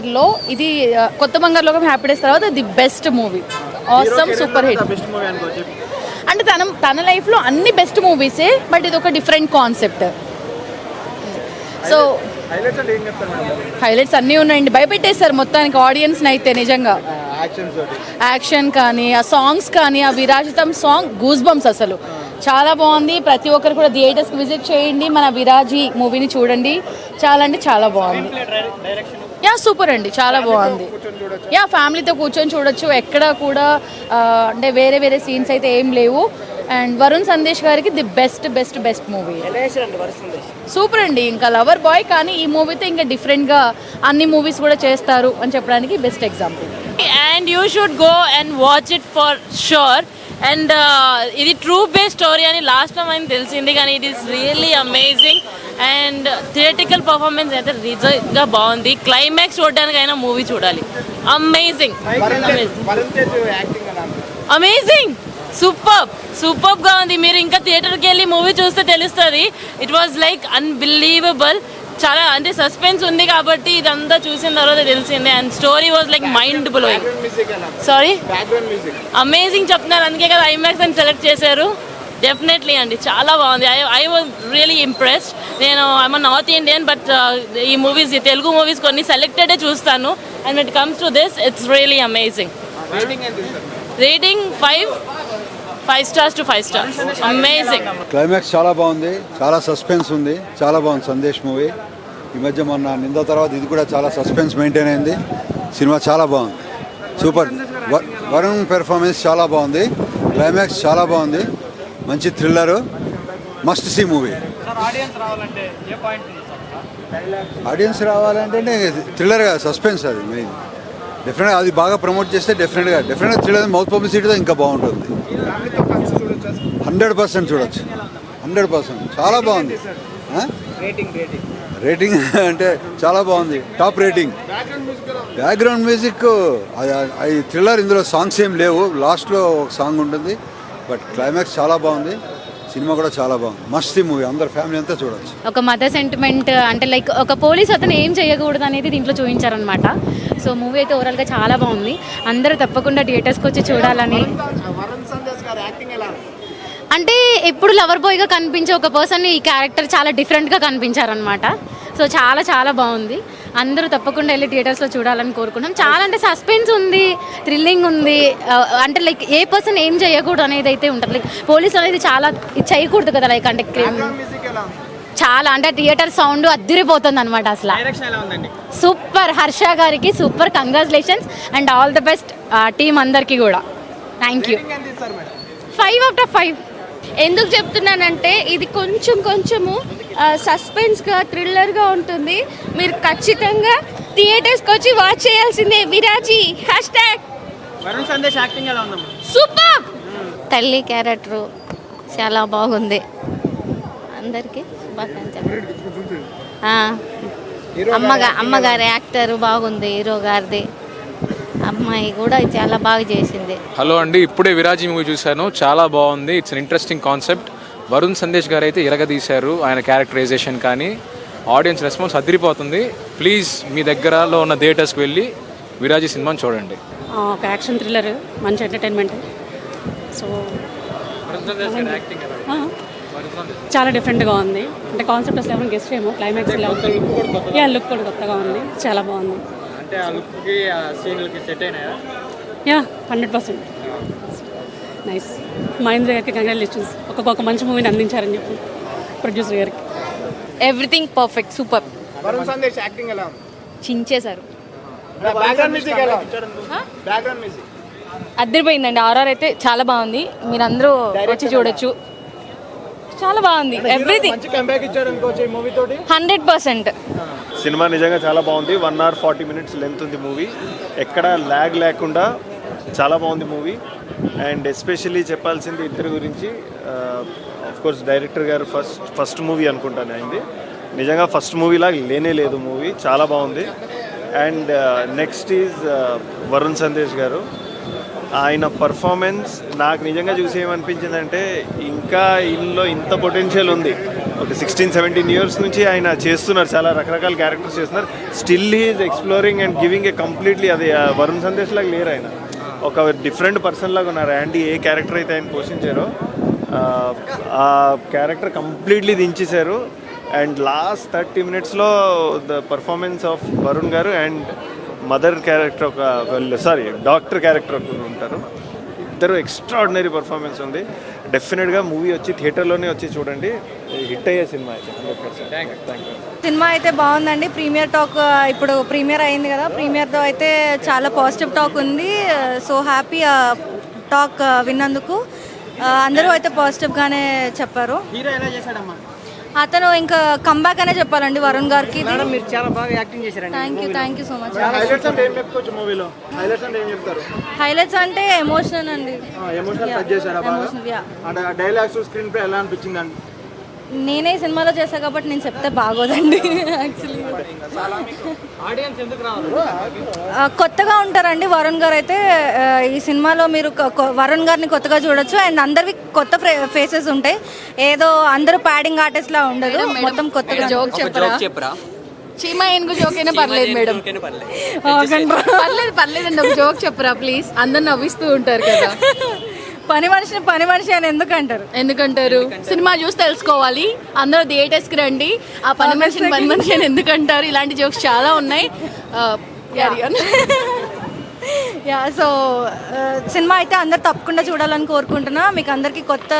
బంగారులో ఇది కొత్త బంగారులో హ్యాపీ డేస్ తర్వాత the best movie. Awesome super hit అంటే తన తన లైఫ్లో అన్ని బెస్ట్ మూవీసే బట్ ఇది ఒక డిఫరెంట్ కాన్సెప్ట్ సో హైలైట్స్ అన్నీ ఉన్నాయండి. భయపెట్టేస్తారు మొత్తానికి ఆడియన్స్ని అయితే నిజంగా. యాక్షన్ కానీ ఆ సాంగ్స్ కానీ ఆ విరాజితం సాంగ్ గూస్ బంప్స్ అసలు చాలా బాగుంది. ప్రతి ఒక్కరు కూడా థియేటర్స్కి విజిట్ చేయండి. మన విరాజీ మూవీని చూడండి. చాలా అంటే చాలా బాగుంది. యా సూపర్ అండి. చాలా బాగుంది. యా ఫ్యామిలీతో కూర్చొని చూడొచ్చు. ఎక్కడ కూడా అంటే వేరే వేరే సీన్స్ అయితే ఏం లేవు. అండ్ వరుణ్ సందేశ్ గారికి the best best best movie. Super అండి. ఇంకా లవర్ బాయ్ కానీ ఈ మూవీతో ఇంకా డిఫరెంట్గా అన్ని మూవీస్ కూడా చేస్తారు అని చెప్పడానికి best example. And you should go and watch it for sure and ఇది ట్రూ బేస్ స్టోరీ అని లాస్ట్ టైం అని తెలిసింది కానీ it is really amazing and theatrical performance అయితే రిజల్ట్గా బాగుంది. క్లైమాక్స్ చూడడానికైనా మూవీ చూడాలి. అమేజింగ్? అమేజింగ్ సూపర్ సూపర్గా ఉంది. మీరు ఇంకా థియేటర్కి వెళ్ళి మూవీ చూస్తే తెలుస్తుంది. ఇట్ వాజ్ లైక్ అన్బిలీవబుల్ చాలా అంటే సస్పెన్స్ ఉంది కాబట్టి ఇదంతా చూసిన తర్వాత తెలిసిందే. And story was like mind blowing sorry amazing చెప్తున్నారు. అందుకే కదా ఐమాక్స్ అని సెలెక్ట్ చేశారు. డెఫినెట్లీ అండి. చాలా బాగుంది. I I was really impressed నేను ఐఎమ్ నార్త్ ఇండియన్ బట్ ఈ మూవీస్ ఈ తెలుగు మూవీస్ కొన్ని సెలెక్టెడే చూస్తాను. And it comes to this it's really amazing rating five five stars to five stars amazing climax చాలా బాగుంది. చాలా సస్పెన్స్ ఉంది. చాలా బాగుంది సందేశ్ మూవీ. ఈ మధ్య మొన్న నింద తర్వాత ఇది కూడా చాలా సస్పెన్స్ మెయింటైన్ అయింది. సినిమా చాలా బాగుంది. సూపర్ వరుణ్ పెర్ఫార్మెన్స్ చాలా బాగుంది. క్లైమాక్స్ చాలా బాగుంది. మంచి thriller must see movie audience రావాలంటే థ్రిల్లర్గా సస్పెన్స్ అది మెయిన్ డెఫినెట్గా అది బాగా ప్రమోట్ చేస్తే డెఫినెట్గా డెఫినెట్గా థ్రిల్లర్ మౌత్ పబ్లిసిటీతో ఇంకా బాగుంటుంది. హండ్రెడ్ పర్సెంట్ చూడొచ్చు హండ్రెడ్ పర్సెంట్ చాలా బాగుంది? రేటింగ్ రేటింగ్ రేటింగ్ అంటే చాలా బాగుంది. టాప్ రేటింగ్ బ్యాక్గ్రౌండ్ మ్యూజిక్ ఎలా ఉంది? బ్యాక్గ్రౌండ్ మ్యూజిక్ అది అది థ్రిల్లర్ ఇందులో సాంగ్స్ ఏం లేవు. లాస్ట్లో ఒక సాంగ్ ఉంటుంది. బట్ క్లైమాక్స్ చాలా బాగుంది. సినిమా కూడా చాలా బాగుంది. మస్తీ మూవీ అందరు ఫ్యామిలీ అంతా చూడొచ్చు. ఒక మదర్ సెంటిమెంట్ అంటే లైక్ ఒక పోలీస్ అతను ఏం చేయకూడదు అనేది దీంట్లో చూపించారనమాట సో మూవీ అయితే ఓవరాల్గా చాలా బాగుంది. అందరూ తప్పకుండా థియేటర్స్కి వచ్చి చూడాలని. వరుణ్ సందేశ్ గారి యాక్టింగ్ ఎలా ఉంది? అంటే ఎప్పుడు లవర్ బాయ్గా కనిపించే ఒక పర్సన్ ఈ క్యారెక్టర్ చాలా డిఫరెంట్గా కనిపించారనమాట సో చాలా చాలా బాగుంది. అందరూ తప్పకుండా వెళ్ళి థియేటర్స్లో చూడాలని కోరుకున్నాం చాలా అంటే సస్పెన్స్ ఉంది థ్రిల్లింగ్ ఉంది. అంటే లైక్ ఏ పర్సన్ ఏం చేయకూడదు అనేది అయితే ఉంటుంది. లైక్ పోలీస్ అనేది చాలా ఇది చేయకూడదు కదా లైక్ అంటే క్రిమ్? చాలా అంటే థియేటర్ సౌండ్ అద్దరిపోతుంది అనమాట అసలు. డైరెక్షన్ ఎలా ఉందండి? సూపర్ హర్ష గారికి super congratulations and all the best team అందరికీ కూడా. Thank you five out of five ఎందుకు చెప్తున్నానంటే ఇది కొంచెం కొంచెము సస్పెన్స్గా థ్రిల్లర్గా ఉంటుంది. మీరు ఖచ్చితంగా థియేటర్స్కి వచ్చి వాచ్ చేయాల్సిందే. Viraaji hash tag Varun Sandesh acting ఎలా ఉందమ్మా? సూపర్! తల్లి క్యారెక్టరు చాలా బాగుంది. అందరికీ శుభాకాంక్షలు. అమ్మగా అమ్మగారి యాక్టర్ బాగుంది హీరో గారిది. అమ్మాయి కూడా చాలా బాగా చేసింది. హలో అండి ఇప్పుడే విరాజీ మూవీ చూశాను. చాలా బాగుంది. It's an interesting concept Varun Sandesh గారు అయితే ఇరగదీశారు ఆయన క్యారెక్టరైజేషన్ కానీ ఆడియన్స్ రెస్పాన్స్ అదిరిపోతుంది. ప్లీజ్ మీ దగ్గరలో ఉన్న థియేటర్స్కి వెళ్ళి విరాజీ సినిమాని చూడండి. ఒక యాక్షన్ థ్రిల్లర్ మంచి ఎంటర్టైన్మెంట్ సో చాలా డిఫరెంట్గా ఉంది. అంటే కాన్సెప్ట్ అసలు ఎవరైనా గెస్ట్ ఏమో క్లైమాక్స్ ఇలా ఉంటుంది యా లుక్ కూడా కొత్తగా ఉంది. చాలా బాగుంది. అంటే ఆ లుక్కి ఆ సీన్లకి సెట్ అయినాయా? Yeah hundred percent nice Mahendra గారికి కంగ్రాచులేషన్స్ ఒక ఒక మంచి మూవీని అందించారని చెప్పి ప్రొడ్యూసర్ గారికి. Everything perfect super Varun Sandesh acting ఎలా చించేశారు. బ్యాక్గ్రౌండ్ మ్యూజిక్ ఎలా ఉంది? Background music అద్దరిపోయిందండి. ఆర్ఆర్ అయితే చాలా బాగుంది. మీరందరూ వచ్చి చూడొచ్చు. చాలా బాగుంది. Everything hundred percent. సినిమా నిజంగా చాలా బాగుంది. One hour forty minutes length ఉంది మూవీ ఎక్కడ ల్యాగ్ లేకుండా చాలా బాగుంది మూవీ అండ్ ఎస్పెషల్లీ చెప్పాల్సింది ఇద్దరి గురించి ఆఫ్కోర్స్ డైరెక్టర్ గారు ఫస్ట్ ఫస్ట్ మూవీ అనుకుంటాను అయింది నిజంగా ఫస్ట్ మూవీలా లేనే లేదు మూవీ చాలా బాగుంది. And next is Varun Sandesh గారు. ఆయన పర్ఫార్మెన్స్ నాకు నిజంగా చూసి ఏమనిపించిందంటే ఇంకా ఇందులో ఇంత పొటెన్షియల్ ఉంది. ఒక సిక్స్టీన్ సెవెంటీన్ ఇయర్స్ నుంచి ఆయన చేస్తున్నారు చాలా రకరకాల క్యారెక్టర్స్ చేస్తున్నారు. Still he is exploring and giving a completely అది వరుణ్ సందేశ్ లాగా లేరు ఆయన. ఒక డిఫరెంట్ పర్సన్ లాగా ఉన్నారు. యాంటీ ఏ క్యారెక్టర్ అయితే ఆయన పోషించారో ఆ, క్యారెక్టర్ కంప్లీట్లీ దించేశారు. అండ్ లాస్ట్ థర్టీ మినిట్స్లో ద పర్ఫార్మెన్స్ ఆఫ్ వరుణ్ గారు అండ్ మదర్ క్యారెక్టర్ ఒక సారీ డాక్టర్ క్యారెక్టర్ ఒకరు ఉంటారు. ఇద్దరు ఎక్స్ట్రాడినరీ పర్ఫార్మెన్స్ ఉంది. డెఫినెట్గా మూవీ వచ్చి థియేటర్లోనే వచ్చి చూడండి. హిట్ అయ్యే సినిమా అయితే సినిమా అయితే బాగుందండి. ప్రీమియర్ టాక్ ఇప్పుడు ప్రీమియర్ అయింది కదా. ప్రీమియర్తో అయితే చాలా పాజిటివ్ టాక్ ఉంది. సో హ్యాపీ టాక్ విన్నందుకు. అందరూ అయితే పాజిటివ్గానే చెప్పారు. హీరో ఎలా చేశాడమ్మా? అతను ఇంకా కంబ్యాక్ అనే చెప్పాలండి వరుణ్ గారికి. మేడం మీరు చాలా బాగా యాక్టింగ్ చేశారండి thank you thank you so much highlights అంటే ఏం చెప్పుకోవచ్చు మూవీలో? హైలైట్స్ అంటే ఏం చెప్తారు? హైలైట్స్ అంటే ఎమోషనల్ అండి. ఎమోషనల్ టచ్ చేశారా బాగా? Emotional, yeah. అంటే డైలాగ్స్ స్క్రీన్ ప్లే ఎలా అనిపించింది అండి నేనే సినిమాలో చేశా కాబట్టి నేను చెప్తే బాగోదండి యాక్చువల్లీ ఆడియన్స్ ఎందుకు రావాలి? ఆ, కొత్తగా ఉంటారండి వరుణ్ గారు అయితే ఈ సినిమాలో మీరు వరుణ్ గారిని కొత్తగా చూడొచ్చు. అండ్ అందరివి కొత్త ఫేసెస్ ఉంటాయి. ఏదో అందరూ ప్యాడింగ్ ఆర్టిస్ట్ లా ఉండదు మొత్తం కొత్తగా జోక్ చెప్పరా? చీమ ఏనుగు జోక్ అయినా పర్లేదు మేడం. పర్లేదు. పర్లేదండి ఒక జోక్ చెప్పరా ప్లీజ్ అందరు నవ్విస్తూ ఉంటారు కదా. పని మనిషిని పని మనిషి అని ఎందుకు అంటారు ఎందుకంటారు? సినిమా చూసి తెలుసుకోవాలి. అందరూ థియేటర్స్కి రండి. ఆ పని మనిషిని పని మనిషి అని ఎందుకంటారు? ఇలాంటి జోక్స్ చాలా ఉన్నాయి. యా. సో సినిమా అయితే అందరు తప్పకుండా చూడాలని కోరుకుంటున్నా. మీకు అందరికీ కొత్త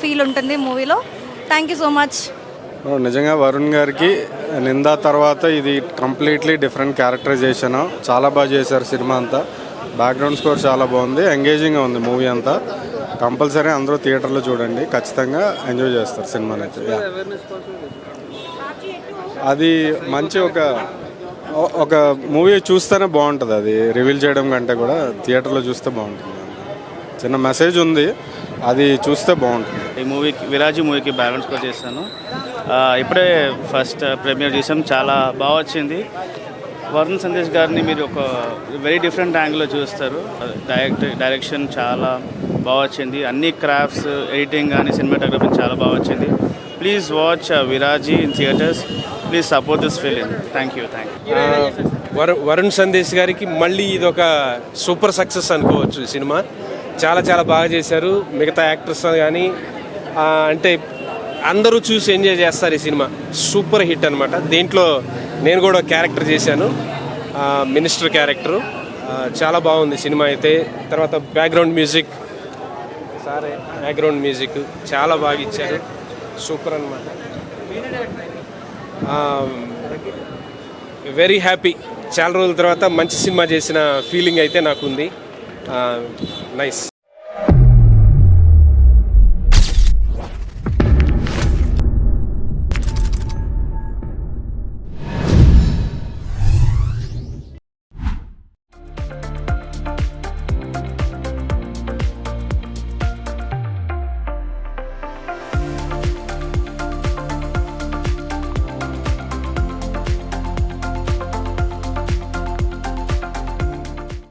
ఫీల్ ఉంటుంది మూవీలో. థ్యాంక్ యూ సో మచ్ నిజంగా వరుణ్ గారికి నిందా తర్వాత ఇది కంప్లీట్లీ డిఫరెంట్ క్యారెక్టరైజేషన్ చాలా బాగా చేశారు సినిమా అంతా. బ్యాక్గ్రౌండ్ స్కోర్ చాలా బాగుంది. ఎంగేజింగ్గా ఉంది మూవీ అంతా. కంపల్సరీ అందరూ థియేటర్లో చూడండి. ఖచ్చితంగా ఎంజాయ్ చేస్తారు సినిమాని అయితే అది మంచి ఒక ఒక మూవీ చూస్తేనే బాగుంటుంది అది. రివీల్ చేయడం కంటే కూడా థియేటర్లో చూస్తే బాగుంటుంది. చిన్న మెసేజ్ ఉంది అది చూస్తే బాగుంటుంది. ఈ మూవీకి విరాజీ మూవీకి బ్యాలెన్స్ కూడా చేశాను. ఇప్పుడే ఫస్ట్ ప్రీమియర్ చేసాం చాలా బాగా వచ్చింది. వరుణ్ సందేశ్ గారిని మీరు ఒక వెరీ డిఫరెంట్ యాంగిల్లో చూస్తారు. డైరెక్ట్ డైరెక్షన్ చాలా బాగా వచ్చింది. అన్ని క్రాఫ్ట్స్ ఎడిటింగ్ కానీ సినిమాటోగ్రఫీ చాలా బాగా వచ్చింది. Please watch Viraaji in theatres please support this film thank you thank you Varun Sandesh గారికి మళ్ళీ ఇది ఒక సూపర్ సక్సెస్ అనుకోవచ్చు ఈ సినిమా. చాలా చాలా బాగా చేశారు. మిగతా యాక్టర్స్ కానీ అంటే అందరూ చూసి ఎంజాయ్ చేస్తారు ఈ సినిమా. సూపర్ హిట్ అనమాట దీంట్లో నేను కూడా క్యారెక్టర్ చేశాను. మినిస్టర్ క్యారెక్టరు చాలా బాగుంది సినిమా అయితే. తర్వాత బ్యాక్గ్రౌండ్ మ్యూజిక్ సారే. బ్యాక్గ్రౌండ్ మ్యూజిక్ చాలా బాగా ఇచ్చారు. సూపర్ అనమాట వెరీ హ్యాపీ చాలా రోజుల తర్వాత మంచి సినిమా చేసిన ఫీలింగ్ అయితే నాకుంది నైస్ uh,